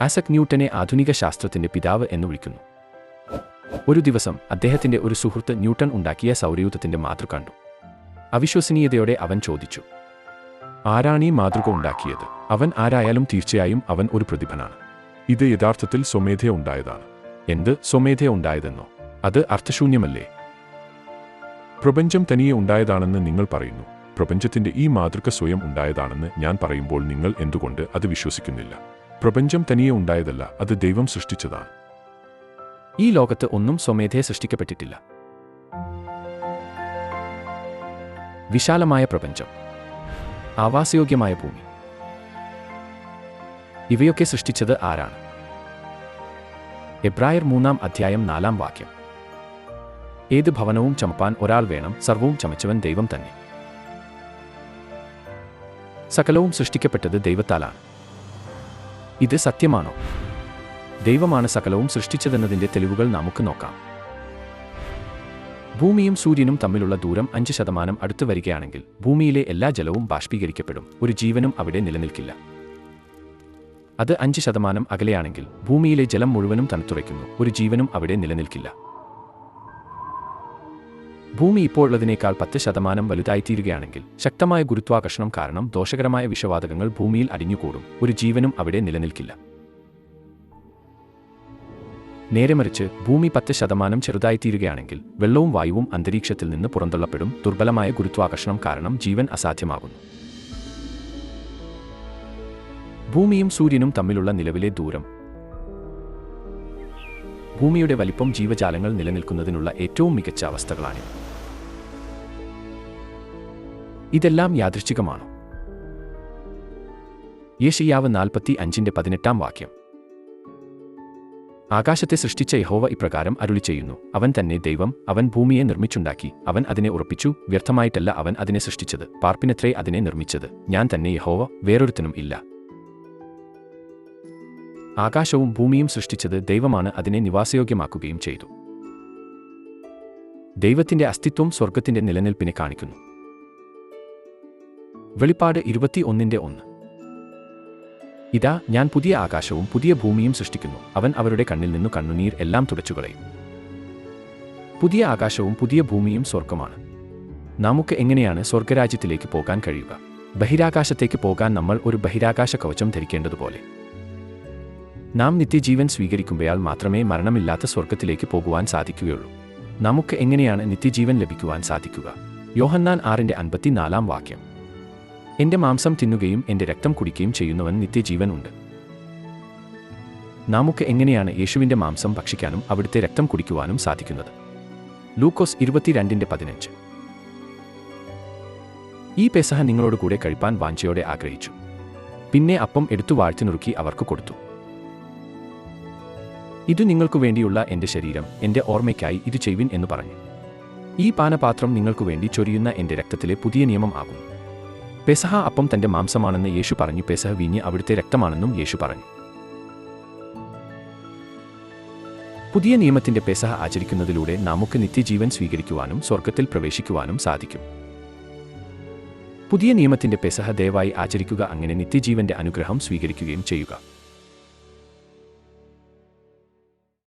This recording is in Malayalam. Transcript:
ആസക് ന്യൂട്ടനെ ആധുനിക ശാസ്ത്രത്തിന്റെ പിതാവ് എന്ന് വിളിക്കുന്നു. ഒരു ദിവസം അദ്ദേഹത്തിന്റെ ഒരു സുഹൃത്ത് ന്യൂട്ടൺ ഉണ്ടാക്കിയ സൗരയൂഥത്തിന്റെ മാതൃ കണ്ടു. അവിശ്വസനീയതയോടെ അവൻ ചോദിച്ചു ആരാണ് ഈ മാതൃക ഉണ്ടാക്കിയത്? അവൻ ആരായാലും തീർച്ചയായും അവൻ ഒരു പ്രതിഭനാണ്. ഇത് യഥാർത്ഥത്തിൽ സ്വമേധയ ഉണ്ടായതാണ്. എന്ത് സ്വമേധയ ഉണ്ടായതെന്നോ? അത് അർത്ഥശൂന്യമല്ലേ? പ്രപഞ്ചം തനിയെ ഉണ്ടായതാണെന്ന് നിങ്ങൾ പറയുന്നു. പ്രപഞ്ചത്തിന്റെ ഈ മാതൃക സ്വയം ഉണ്ടായതാണെന്ന് ഞാൻ പറയുമ്പോൾ നിങ്ങൾ എന്തുകൊണ്ട് അത് വിശ്വസിക്കുന്നില്ല? പ്രപഞ്ചം തനിയെ ഉണ്ടായതല്ല അത് ദൈവം സൃഷ്ടിച്ചതാണ്. ഈ ലോകത്ത് ഒന്നും സ്വമേധയെ സൃഷ്ടിക്കപ്പെട്ടിട്ടില്ല. വിശാലമായ പ്രപഞ്ചം. ആവാസയോഗ്യമായ ഭൂമി. ഇവയൊക്കെ സൃഷ്ടിച്ചത് ആരാണ്? എബ്രായർ മൂന്നാം അധ്യായം നാലാം വാക്യം. ഏത് ഭവനവും ചമപ്പാൻ ഒരാൾ വേണം സർവവും ചമച്ചവൻ ദൈവം തന്നെ. സകലവും സൃഷ്ടിക്കപ്പെട്ടത് ദൈവത്താലാണ്. ഇത് സത്യമാണോ? ദൈവമാണ് സകലവും സൃഷ്ടിച്ചതെന്നതിന്റെ തെളിവുകൾ നമുക്ക് നോക്കാം. ഭൂമിയും സൂര്യനും തമ്മിലുള്ള ദൂരം അഞ്ച് ശതമാനം അടുത്തു വരികയാണെങ്കിൽ ഭൂമിയിലെ എല്ലാ ജലവും ബാഷ്പീകരിക്കപ്പെടും. ഒരു ജീവനും അവിടെ നിലനിൽക്കില്ല. അത് അഞ്ച് ശതമാനം അകലെയാണെങ്കിൽ ഭൂമിയിലെ ജലം മുഴുവനും തണുത്തുറയ്ക്കുന്നു. ഒരു ജീവനും അവിടെ നിലനിൽക്കില്ല. ഭൂമി ഇപ്പോൾ ഉള്ളതിനേക്കാൾ പത്ത് ശതമാനം വലുതായിത്തീരുകയാണെങ്കിൽ ശക്തമായ ഗുരുത്വാകർഷണം കാരണം ദോഷകരമായ വിഷവാതകങ്ങൾ ഭൂമിയിൽ അടിഞ്ഞുകൂടും. ഒരു ജീവനും അവിടെ നിലനിൽക്കില്ല. നേരെമറിച്ച് ഭൂമി പത്ത് ശതമാനം ചെറുതായിത്തീരുകയാണെങ്കിൽ വെള്ളവും വായുവും അന്തരീക്ഷത്തിൽ നിന്ന് പുറന്തള്ളപ്പെടും. ദുർബലമായ ഗുരുത്വാകർഷണം കാരണം ജീവൻ അസാധ്യമാകുന്നു. ഭൂമിയും സൂര്യനും തമ്മിലുള്ള നിലവിലെ ദൂരം. ഭൂമിയുടെ വലിപ്പം ജീവജാലങ്ങൾ നിലനിൽക്കുന്നതിനുള്ള ഏറ്റവും മികച്ച അവസ്ഥകളാണ് ഇതെല്ലാം യാദൃശ്ചികമാണോ? യേശയ്യാവ് നാൽപ്പത്തി അഞ്ചിന്റെ പതിനെട്ടാം വാക്യം. ആകാശത്തെ സൃഷ്ടിച്ച യഹോവ ഇപ്രകാരം അരുളി ചെയ്യുന്നു. അവൻ തന്നെ ദൈവം അവൻ ഭൂമിയെ നിർമ്മിച്ചുണ്ടാക്കി. അവൻ അതിനെ ഉറപ്പിച്ചു വ്യർത്ഥമായിട്ടല്ല അവൻ അതിനെ സൃഷ്ടിച്ചത്. പാർപ്പിനത്രേ അതിനെ നിർമ്മിച്ചത്. ഞാൻ തന്നെ യഹോവ വേറൊരുത്തനും ഇല്ല. ആകാശവും ഭൂമിയും സൃഷ്ടിച്ചത് ദൈവമാണ് അതിനെ നിവാസയോഗ്യമാക്കുകയും ചെയ്തു. ദൈവത്തിന്റെ അസ്തിത്വം സ്വർഗത്തിന്റെ നിലനിൽപ്പിനെ കാണിക്കുന്നു. വെളിപ്പാട് ഇരുപത്തി ഒന്നിന്റെ ഒന്ന്. ഇതാ ഞാൻ പുതിയ ആകാശവും പുതിയ ഭൂമിയും സൃഷ്ടിക്കുന്നു. അവൻ അവരുടെ കണ്ണിൽ നിന്നു കണ്ണുനീർ എല്ലാം തുടച്ചുകളയും പുതിയ ആകാശവും പുതിയ ഭൂമിയും സ്വർഗമാണ് നമുക്ക് എങ്ങനെയാണ് സ്വർഗരാജ്യത്തിലേക്ക് പോകാൻ കഴിയുക? ബഹിരാകാശത്തേക്ക് പോകാൻ നമ്മൾ ഒരു ബഹിരാകാശ കവചം ധരിക്കേണ്ടതുപോലെ. നാം നിത്യജീവൻ സ്വീകരിക്കുമ്പോൾ മാത്രമേ മരണമില്ലാത്ത സ്വർഗത്തിലേക്ക് പോകുവാൻ സാധിക്കുകയുള്ളൂ. നമുക്ക് എങ്ങനെയാണ് നിത്യജീവൻ ലഭിക്കുവാൻ സാധിക്കുക? യോഹന്നാൻ ആറിന്റെ അൻപത്തിനാലാം വാക്യം. എന്റെ മാംസം തിന്നുകയും എന്റെ രക്തം കുടിക്കുകയും ചെയ്യുന്നവൻ നിത്യജീവനുണ്ട്. നമുക്ക് എങ്ങനെയാണ് യേശുവിന്റെ മാംസം ഭക്ഷിക്കാനും അവിടുത്തെ രക്തം കുടിക്കുവാനും സാധിക്കുന്നത്? ലൂക്കോസ് ഇരുപത്തിരണ്ടിന്റെ പതിനഞ്ച്. ഈ പെസഹ നിങ്ങളോട് കൂടെ കഴിപ്പാൻ വാഞ്ചയോടെ ആഗ്രഹിച്ചു. പിന്നെ അപ്പം എടുത്തു വാഴ്ത്തി നുറുക്കി അവർക്ക് കൊടുത്തു. ഇത് നിങ്ങൾക്കു വേണ്ടിയുള്ള എന്റെ ശരീരം എന്റെ ഓർമ്മയ്ക്കായി ഇത് ചെയ്യുവിൻ എന്ന് പറഞ്ഞു. ഈ പാനപാത്രം നിങ്ങൾക്കു വേണ്ടി ചൊരിയുന്ന എന്റെ രക്തത്തിലെ പുതിയ നിയമം ആകുന്നു. പെസഹ അപ്പം തന്റെ മാംസമാണെന്ന് യേശു പറഞ്ഞു. പെസഹ വീഞ്ഞ് അവിടുത്തെ രക്തമാണെന്നും യേശു പറഞ്ഞു. പുതിയ നിയമത്തിന്റെ പെസഹ ആചരിക്കുന്നതിലൂടെ നമുക്ക് നിത്യജീവൻ സ്വീകരിക്കുവാനും സ്വർഗത്തിൽ പ്രവേശിക്കുവാനും സാധിക്കും. പുതിയ നിയമത്തിന്റെ പെസഹ ദയവായി ആചരിക്കുക. അങ്ങനെ നിത്യജീവന്റെ അനുഗ്രഹം സ്വീകരിക്കുകയും ചെയ്യുക.